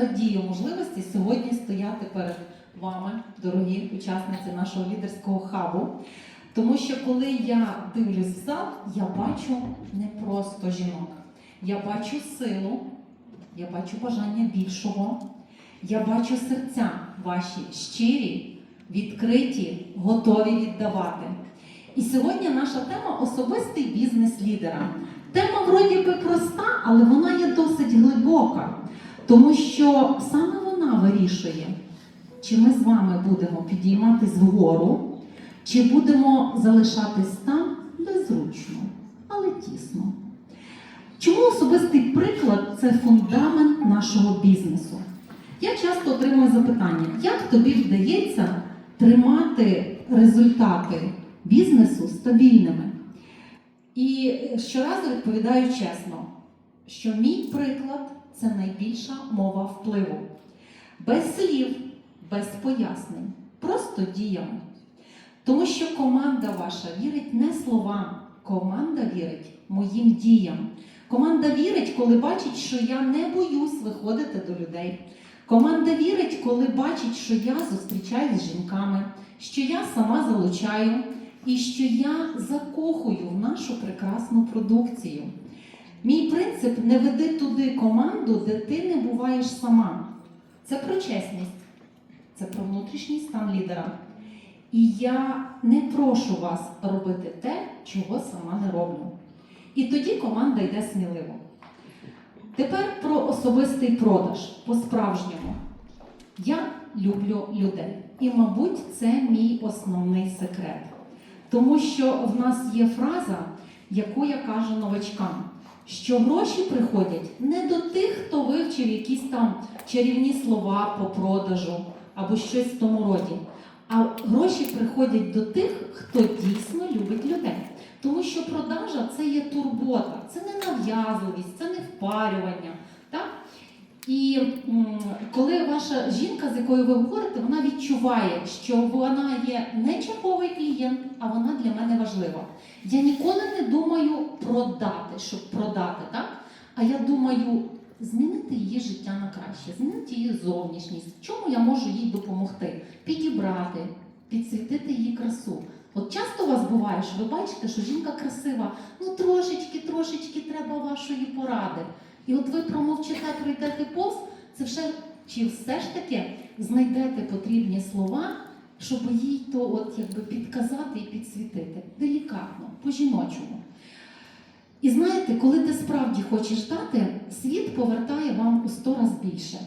Радію можливості сьогодні стояти перед вами, дорогі учасниці нашого лідерського хабу. Тому що коли я дивлюсь зал, я бачу не просто жінок. Я бачу силу, я бачу бажання більшого, я бачу серця ваші щирі, відкриті, готові віддавати. І сьогодні наша тема особистий бізнес лідера. Тема вроді би проста, але вона є досить глибока, тому що саме вона вирішує, чи ми з вами будемо підійматись вгору, чи будемо залишатись там, де зручно, але тісно. Чому особистий приклад це фундамент нашого бізнесу? Я часто отримую запитання, як тобі вдається тримати результати бізнесу стабільними? І щоразу відповідаю чесно, що мій приклад це найбільша мова впливу. Без слів, без пояснень, просто діями. Тому що команда ваша вірить не словам, команда вірить моїм діям. Команда вірить, коли бачить, що я не боюсь виходити до людей. Команда вірить, коли бачить, що я зустрічаюсь з жінками, що я сама залучаю і що я закохую в нашу прекрасну продукцію. Мій принцип не веди туди команду, де ти не буваєш сама. Це про чесність, це про внутрішній стан лідера. І я не прошу вас робити те, чого сама не роблю. І тоді команда йде сміливо. Тепер про особистий продаж по-справжньому. Я люблю людей. І, мабуть, це мій основний секрет. Тому що в нас є фраза, яку я кажу новачкам, що гроші приходять не до тих, хто вивчив якісь там чарівні слова по продажу або щось в тому роді. А гроші приходять до тих, хто дійсно любить людей. Тому що продажа це є турбота, це не нав'язливість, це не впарювання. І коли ваша жінка, з якою ви говорите, вона відчуває, що вона є не черговий клієнт, а вона для мене важлива. Я ніколи не думаю продати, щоб продати, так? а я думаю змінити її життя на краще, змінити її зовнішність, в чому я можу їй допомогти, підібрати, підсвітити її красу. От часто у вас буває, що ви бачите, що жінка красива, ну трошечки, трошечки треба вашої поради. І от ви промовчите, пройдете повз, це вже чи все ж таки знайдете потрібні слова, щоб їй то от якби підказати і підсвітити делікатно, по-жіночому. І знаєте, коли ти справді хочеш дати, світ повертає вам у сто раз більше.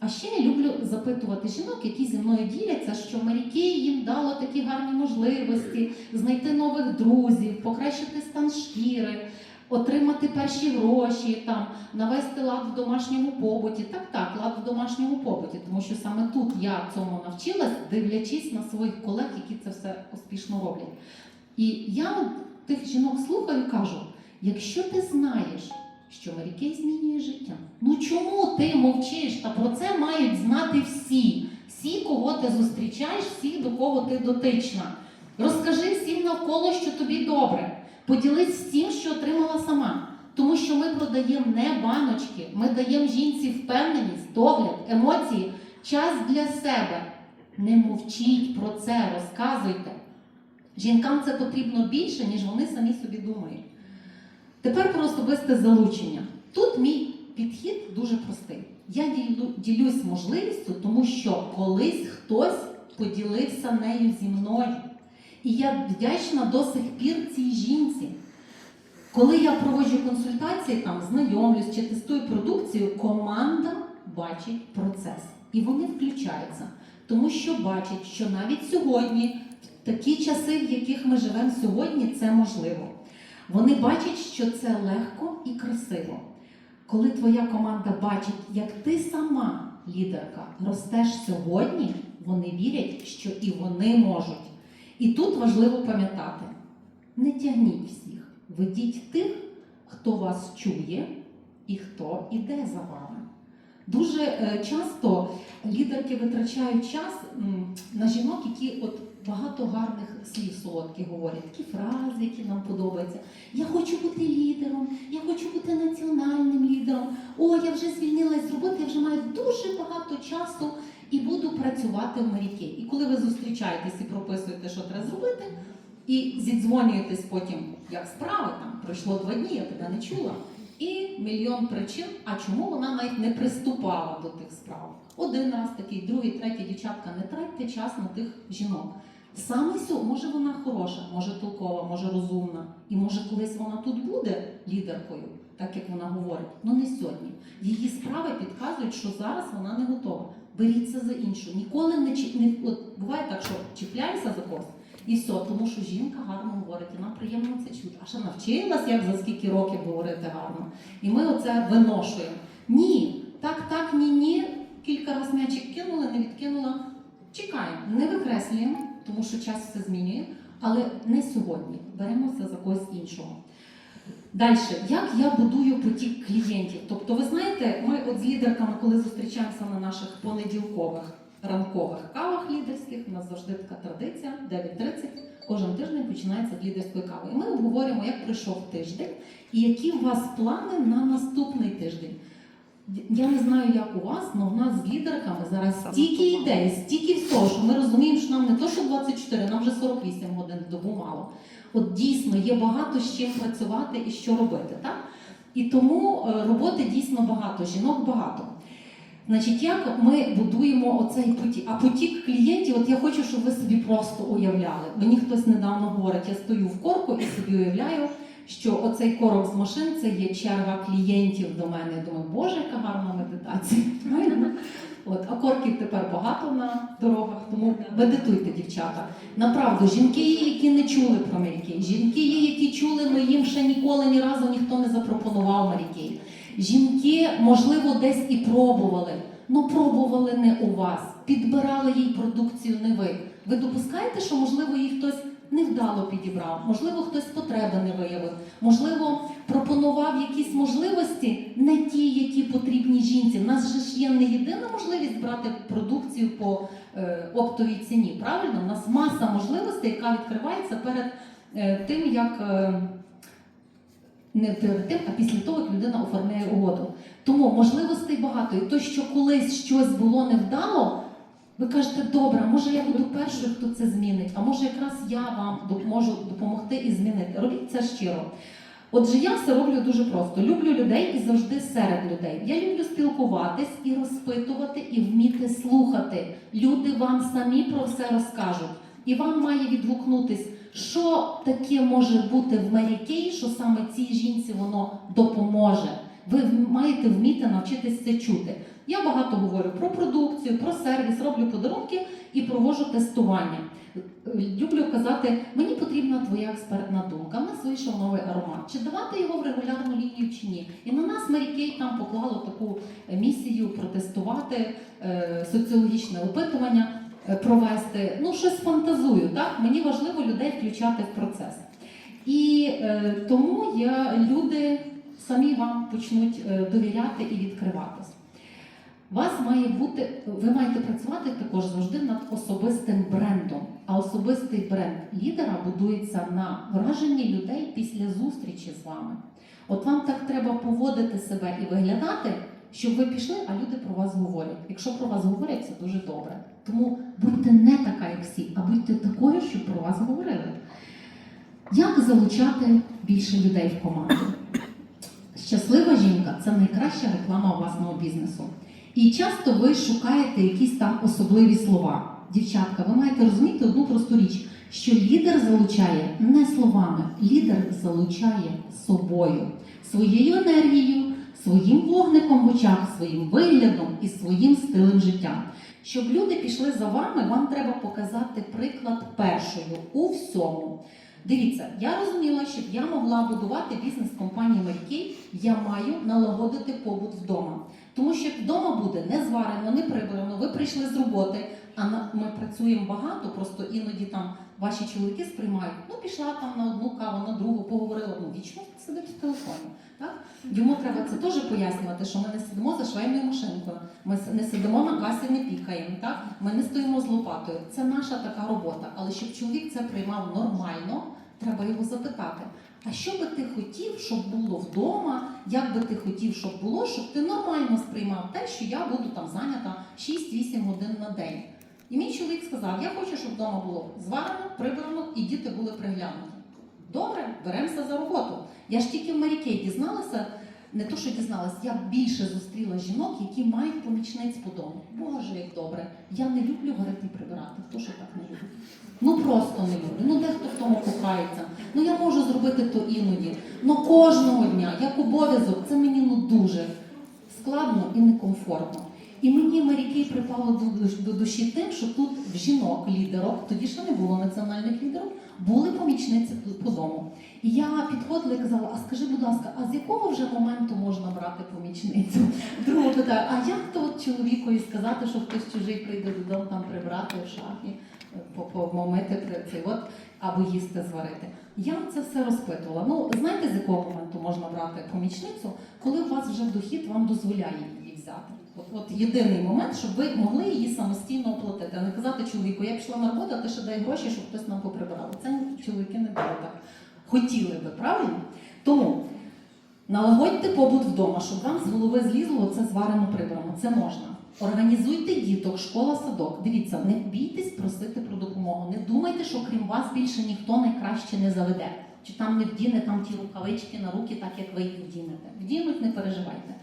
А ще я люблю запитувати жінок, які зі мною діляться, що Маріки їм дало такі гарні можливості знайти нових друзів, покращити стан шкіри, отримати перші гроші, там навести лад в домашньому побуті. Так, так, лад в домашньому побуті, тому що саме тут я цьому навчилась, дивлячись на своїх колег, які це все успішно роблять. І я тих жінок слухаю і кажу: якщо ти знаєш, що Марікей змінює життя. Ну чому ти мовчиш? Та про це мають знати всі. Всі, кого ти зустрічаєш, всі, до кого ти дотична. Розкажи всім навколо, що тобі добре. Поділись всім, що отримала сама. Тому що ми продаємо не баночки, ми даємо жінці впевненість, догляд, емоції, час для себе. Не мовчіть про це, розказуйте. Жінкам це потрібно більше, ніж вони самі собі думають. Тепер про особисте залучення. Тут мій підхід дуже простий. Я ділюсь можливістю, тому що колись хтось поділився нею зі мною. І я вдячна до сих пір цій жінці. Коли я проводжу консультації, там знайомлюсь чи тестую продукцію, команда бачить процес. І вони включаються, тому що бачать, що навіть сьогодні, в такі часи, в яких ми живемо сьогодні, це можливо. Вони бачать, що це легко і красиво. Коли твоя команда бачить, як ти сама, лідерка, ростеш сьогодні, вони вірять, що і вони можуть. І тут важливо пам'ятати: не тягніть всіх, ведіть тих, хто вас чує і хто іде за вами. Дуже е, часто лідерки витрачають час на жінок, які от багато гарних слів солодких говорять, такі фрази, які нам подобаються. Я хочу бути лідером, я хочу бути національним лідером. О, я вже звільнилась з роботи, я вже маю дуже багато часу і буду працювати в Маріки. І коли ви зустрічаєтесь і прописуєте, що треба зробити, і зідзвонюєтесь потім, як справи, там пройшло два дні, я тебе не чула. І мільйон причин, а чому вона навіть не приступала до тих справ. Один раз такий, другий, третій дівчатка, не тратьте час на тих жінок. Саме сьо, може вона хороша, може толкова, може розумна, і може колись вона тут буде лідеркою, так як вона говорить. Ну не сьогодні. Її справи підказують, що зараз вона не готова. Беріться за іншу. Ніколи не не от буває так, що чіпляєшся за когось, і все, тому що жінка гарно говорить, і нам приємно це чути. А ще навчилась, як за скільки років говорити гарно. І ми оце виношуємо. Ні, так, так, ні, ні. Кілька разів м'ячик кинула, не відкинула. Чекаємо, не викреслюємо, тому що час все змінює, але не сьогодні. Беремося за когось іншого. Далі, як я будую потік клієнтів? Тобто, ви знаєте, лідерками, коли зустрічаємося на наших понеділкових ранкових кавах лідерських, у нас завжди така традиція, 9.30, кожен тиждень починається з лідерської кави. І ми обговорюємо, як пройшов тиждень і які у вас плани на наступний тиждень. Я не знаю, як у вас, але в нас з лідерками зараз стільки ідей, стільки всього, що ми розуміємо, що нам не то, що 24, нам вже 48 годин добу мало. От дійсно є багато з чим працювати і що робити. Так? І тому е, роботи дійсно багато, жінок багато. Значить, як ми будуємо оцей потік? А потік клієнтів, от я хочу, щоб ви собі просто уявляли. Мені хтось недавно говорить, я стою в корку і собі уявляю, що оцей корок з машин це є черга клієнтів до мене. Я думаю, боже, яка гарна медитація. От, а корків тепер багато на дорогах, тому медитуйте, дівчата. Направду, жінки є, які не чули про Марікей, жінки є, які чули, але їм ще ніколи ні разу ніхто не запропонував Марікей. Жінки, можливо, десь і пробували, але пробували не у вас, підбирали їй продукцію не ви. Ви допускаєте, що можливо їй хтось невдало підібрав, можливо, хтось потреби не виявив, можливо, пропонував якісь можливості, не ті, які потрібні жінці. У нас же ж є не єдина можливість брати продукцію по е, оптовій ціні. Правильно, у нас маса можливостей, яка відкривається перед е, тим, як. Е, не перед тим, а після того, як людина оформляє угоду. Тому можливостей багато. І то, що колись щось було невдало, ви кажете, добре, може я буду першою, хто це змінить, а може якраз я вам можу допомогти і змінити. Робіть це щиро. Отже, я все роблю дуже просто. Люблю людей і завжди серед людей. Я люблю спілкуватись і розпитувати, і вміти слухати. Люди вам самі про все розкажуть. І вам має відгукнутись, що таке може бути в Марікей, що саме цій жінці воно допоможе. Ви маєте вміти навчитись це чути. Я багато говорю про продукцію, про сервіс, роблю подарунки і проводжу тестування. Люблю казати, мені потрібна твоя експертна думка. У нас вийшов новий аромат. Чи давати його в регулярну лінію чи ні? І на нас Марікей там поклало таку місію протестувати е, соціологічне опитування, е, провести. Ну, щось фантазую. Так мені важливо людей включати в процес. І е, тому я люди самі вам почнуть довіряти і відкриватись. Вас має бути, ви маєте працювати також завжди над особистим брендом. А особистий бренд лідера будується на враженні людей після зустрічі з вами. От вам так треба поводити себе і виглядати, щоб ви пішли, а люди про вас говорять. Якщо про вас говорять, це дуже добре. Тому будьте не така, як всі, а будьте такою, щоб про вас говорили. Як залучати більше людей в команду? Щаслива жінка це найкраща реклама власного бізнесу. І часто ви шукаєте якісь там особливі слова. Дівчатка, ви маєте розуміти одну просту річ, що лідер залучає не словами, лідер залучає собою, своєю енергією, своїм вогником в очах, своїм виглядом і своїм стилем життя. Щоб люди пішли за вами, вам треба показати приклад першою у всьому. Дивіться, я розуміла, щоб я могла будувати бізнес компанії Марікей, я маю налагодити побут вдома. Тому що вдома буде не зварено, не прибрано, ви прийшли з роботи, а працюємо багато, просто іноді там ваші чоловіки сприймають, ну пішла там на одну каву, на другу, поговорила, ну вічно сидить в телефоні. Так? Йому треба це теж пояснювати, що ми не сидимо за швейною машинкою, ми не сидимо на касі, не пікаємо, так? ми не стоїмо з лопатою. Це наша така робота. Але щоб чоловік це приймав нормально, треба його запитати. А що би ти хотів, щоб було вдома? Як би ти хотів, щоб було, щоб ти нормально сприймав те, що я буду там зайнята 6-8 годин на день. І мій чоловік сказав: я хочу, щоб вдома було зварено, прибрано і діти були приглянуті. Добре, беремося за роботу. Я ж тільки в Марікей дізналася, не то, що дізналась, я більше зустріла жінок, які мають помічниць по дому. Боже, як добре. Я не люблю варити і прибирати. Хто що так не любить? Ну просто не люблю. Ну дехто в тому кохається. Ну я можу зробити то іноді. Ну кожного дня, як обов'язок, це мені ну дуже складно і некомфортно. І мені Марікей припало до, душ- до душі тим, що тут жінок лідерок, тоді ще не було національних лідерок, були помічниці по дому. І я підходила і казала: а скажи, будь ласка, а з якого вже моменту можна брати помічницю? Друга питає, а як то чоловікові сказати, що хтось чужий прийде додому там прибрати в шафі, по- помити цей от або їсти зварити? Я це все розпитувала. Ну, знаєте, з якого моменту можна брати помічницю, коли у вас вже дохід вам дозволяє її взяти. От, єдиний момент, щоб ви могли її самостійно оплатити, а не казати чоловіку, я пішла на роботу, а ти ще дай гроші, щоб хтось нам поприбирав. Це чоловіки не дають так. Хотіли би, правильно? Тому налагодьте побут вдома, щоб вам з голови злізло це зварено прибрано. Це можна. Організуйте діток, школа, садок. Дивіться, не бійтесь просити про допомогу. Не думайте, що крім вас більше ніхто найкраще не заведе. Чи там не вдіне там ті рукавички на руки, так як ви їх вдінете. Вдінуть, не переживайте.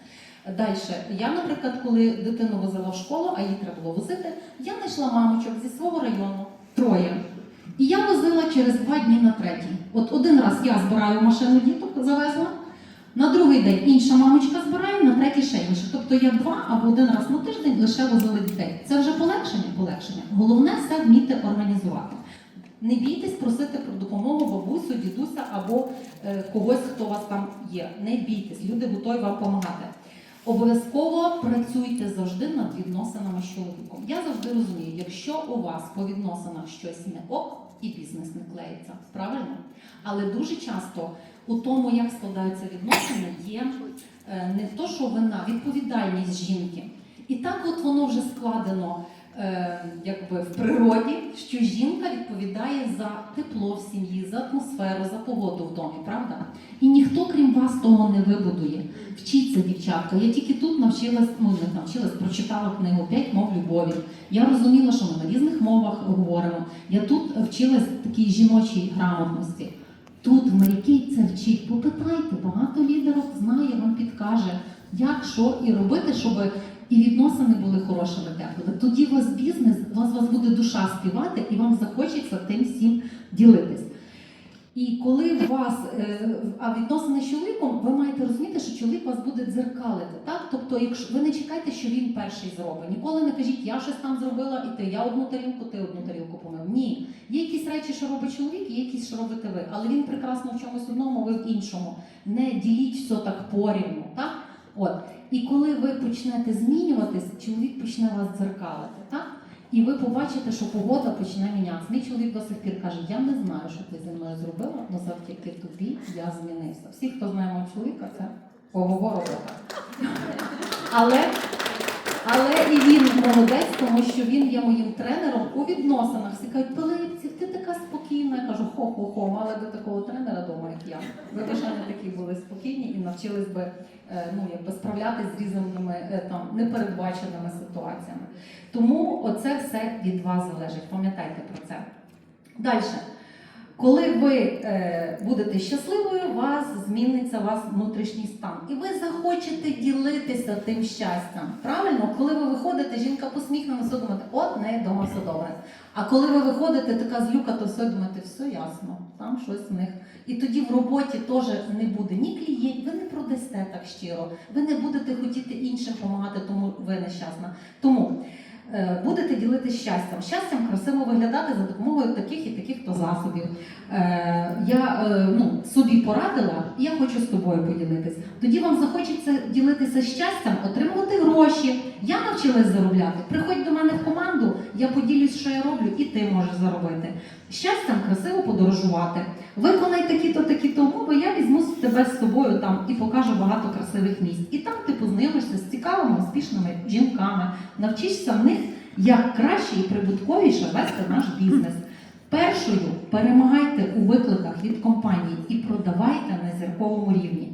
Далі, я, наприклад, коли дитину возила в школу, а її треба було возити, я знайшла мамочок зі свого району троє. І я возила через два дні на третій. От один раз я збираю машину діток, завезла, на другий день інша мамочка збирає, на третій ще інша. Тобто я два або один раз на тиждень лише возила дітей. Це вже полегшення, полегшення. Головне все вміти організувати. Не бійтесь просити про допомогу бабусю, дідуся або е, когось, хто у вас там є. Не бійтесь, люди готові вам допомагати. Обов'язково працюйте завжди над відносинами з чоловіком. Я завжди розумію, якщо у вас по відносинах щось не ок, і бізнес не клеїться, правильно? Але дуже часто у тому, як складаються відносини, є е, не то, що вина, відповідальність жінки. І так от воно вже складено якби в природі, що жінка відповідає за тепло в сім'ї, за атмосферу, за погоду в домі, правда? І ніхто, крім вас, того не вибудує. Вчіться, дівчатка. Я тільки тут навчилась, ну не навчилась, прочитала книгу «П'ять мов любові. Я розуміла, що ми на різних мовах говоримо. Я тут вчилась такій жіночій грамотності. Тут Марікій це вчить. Попитайте, багато лідерок знає, вам підкаже, як, що і робити, щоб і відносини були хорошими теплими. Тоді у вас бізнес, у вас, у вас буде душа співати, і вам захочеться тим всім ділитись. І коли у вас е, а відносини з чоловіком, ви маєте розуміти, що чоловік вас буде дзеркалити. Так? Тобто, якщо ви не чекайте, що він перший зробить. Ніколи не кажіть, я щось там зробила, і ти я одну тарілку, ти одну тарілку помив. Ні. Є якісь речі, що робить чоловік, є якісь, що робите ви. Але він прекрасно в чомусь одному, ви в іншому. Не діліть все так порівну. Так? От. І коли ви почнете змінюватись, чоловік почне вас дзеркалити. Так? І ви побачите, що погода почне мінятися. Мій чоловік до сих пір каже: я не знаю, що ти зі мною зробила, але завдяки тобі я змінився. Всі, хто знає мого чоловіка, це поговор. Але, але і він молодець, тому що він є моїм тренером у відносинах. Всі кажуть, Пилипці, спокійна. Кажу, хо-хо-хо, мали би такого тренера вдома, як я. Ви б не такі були спокійні і навчились би е, ну, якби справлятися з різними е, там непередбаченими ситуаціями. Тому оце все від вас залежить. Пам'ятайте про це. Далі. Коли ви е, будете щасливою, вас зміниться ваш внутрішній стан. І ви захочете ділитися тим щастям. Правильно, коли ви виходите, жінка посміхнена, все думаєте, от в неї вдома все добре. А коли ви виходите, така злюка, то все думаєте, все ясно, там щось в них. І тоді в роботі теж не буде ні клієнтів, ви не продасте так щиро, ви не будете хотіти іншим допомагати, тому ви нещасна. Тому Будете ділитися щастям. Щастям красиво виглядати за допомогою таких і таких то засобів. Е, Я е, ну, собі порадила, і я хочу з тобою поділитись. Тоді вам захочеться ділитися щастям, отримувати гроші. Я навчилась заробляти. Приходь до мене в команду, я поділюсь, що я роблю, і ти можеш заробити. Щастям красиво подорожувати. Виконай такі-то, такі-то умови, я візьму тебе з собою там і покажу багато красивих місць. І там ти познайомишся з цікавими, успішними жінками, навчишся в них як краще і прибутковіше вести наш бізнес. Першою перемагайте у викликах від компанії і продавайте на зірковому рівні.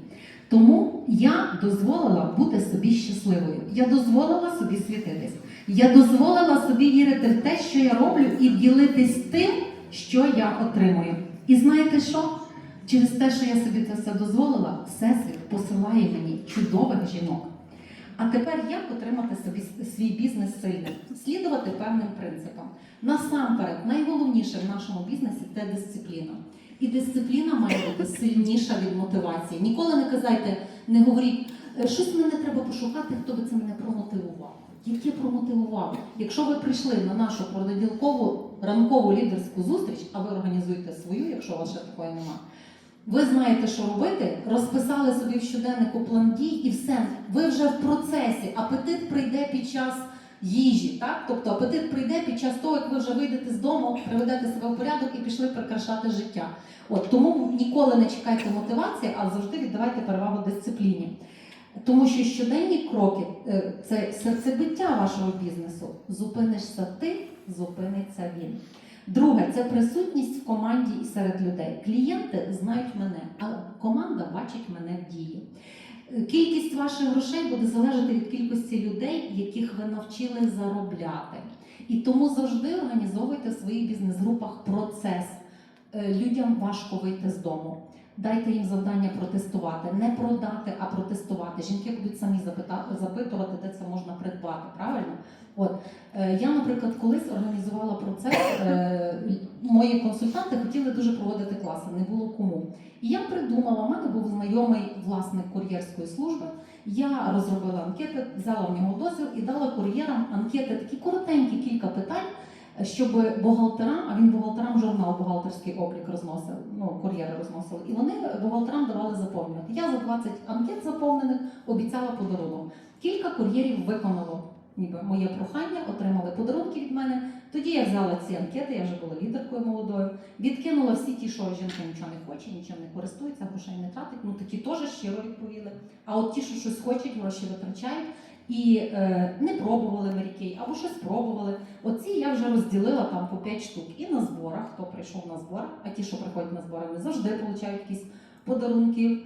Тому я дозволила бути собі щасливою. Я дозволила собі світитись. Я дозволила собі вірити в те, що я роблю, і ділитись тим, що я отримую. І знаєте що? Через те, що я собі це все дозволила, Всесвіт посилає мені чудових жінок. А тепер як отримати собі свій бізнес сильним? Слідувати певним принципам. Насамперед, найголовніше в нашому бізнесі це дисципліна. І дисципліна має бути сильніша від мотивації. Ніколи не казайте, не говоріть, «Е, щось мене треба пошукати, хто би це мене промотивував. Яке промотивував? Якщо ви прийшли на нашу понеділкову ранкову лідерську зустріч, а ви організуєте свою, якщо у вас ще такої нема. Ви знаєте, що робити, розписали собі в щоденнику план дій і все. Ви вже в процесі. Апетит прийде під час їжі, так? Тобто апетит прийде під час того, як ви вже вийдете з дому, приведете себе в порядок і пішли прикрашати життя. От тому ніколи не чекайте мотивації, а завжди віддавайте перевагу дисципліні. Тому що щоденні кроки е, це серцебиття вашого бізнесу. Зупинишся ти, зупиниться він. Друге, це присутність в команді і серед людей. Клієнти знають мене, а команда бачить мене в дії. Кількість ваших грошей буде залежати від кількості людей, яких ви навчили заробляти. І тому завжди організовуйте в своїх бізнес-групах процес. Е, Людям важко вийти з дому. Дайте їм завдання протестувати, не продати, а протестувати. Жінки будуть самі запита- запитувати, де це можна придбати. Правильно? От е, я, наприклад, колись організувала процес. е, Мої консультанти хотіли дуже проводити класи, не було кому. І я придумала, у мене був знайомий власник кур'єрської служби. Я розробила анкети, взяла в нього дозвіл і дала кур'єрам анкети, такі коротенькі кілька питань, щоб бухгалтерам, а він бухгалтерам журнал бухгалтерський облік розносив, ну кур'єри розносили, і вони бухгалтерам давали заповнювати. Я за 20 анкет заповнених обіцяла подарунок. Кілька кур'єрів виконало ніби моє прохання, отримали подарунки від мене. Тоді я взяла ці анкети, я вже була лідеркою молодою, відкинула всі ті, що жінка нічого не хоче, нічим не користується, грошей не тратить. Ну такі теж щиро відповіли. А от ті, що щось хочуть, гроші витрачають і е, не пробували Марікей, або щось пробували. Оці я вже розділила там по 5 штук. І на зборах, хто прийшов на збор, а ті, що приходять на збори, вони завжди отримують якісь подарунки,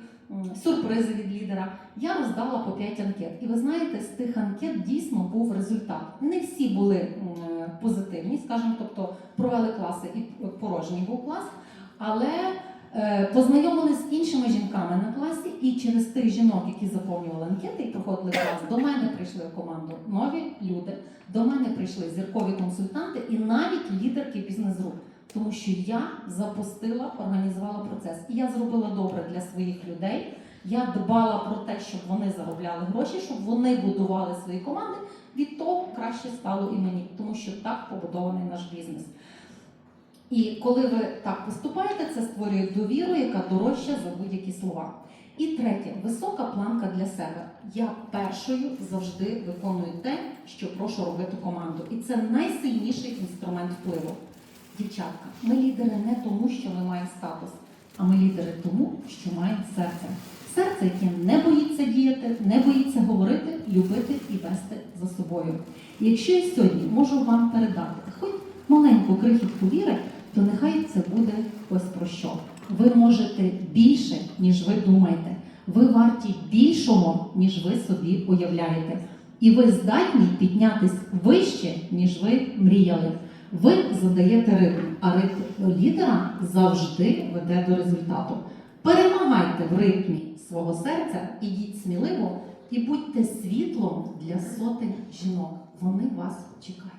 сюрпризи від лідера. Я роздала по 5 анкет. І ви знаєте, з тих анкет дійсно був результат. Не всі були м, позитивні, скажімо, тобто провели класи і порожній був клас, але е, познайомилися з іншими жінками на класі, і через тих жінок, які заповнювали анкети і проходили клас, до мене прийшли в команду нові люди, до мене прийшли зіркові консультанти і навіть лідерки бізнес-груп. Тому що я запустила, організувала процес. І я зробила добре для своїх людей. Я дбала про те, щоб вони заробляли гроші, щоб вони будували свої команди. Від того краще стало і мені, тому що так побудований наш бізнес. І коли ви так поступаєте, це створює довіру, яка дорожча за будь-які слова. І третє висока планка для себе. Я першою завжди виконую те, що прошу робити команду. І це найсильніший інструмент впливу. Дівчатка, ми лідери не тому, що ми маємо статус, а ми лідери тому, що маємо серце. Серце, яке не боїться діяти, не боїться говорити, любити і вести за собою. І якщо я сьогодні можу вам передати хоч маленьку крихітку віри, то нехай це буде ось про що. Ви можете більше, ніж ви думаєте. Ви варті більшого, ніж ви собі уявляєте. І ви здатні піднятись вище, ніж ви мріяли. Ви задаєте ритм, а ритм лідера завжди веде до результату. Перемагайте в ритмі свого серця, ідіть сміливо і будьте світлом для сотень жінок. Вони вас чекають.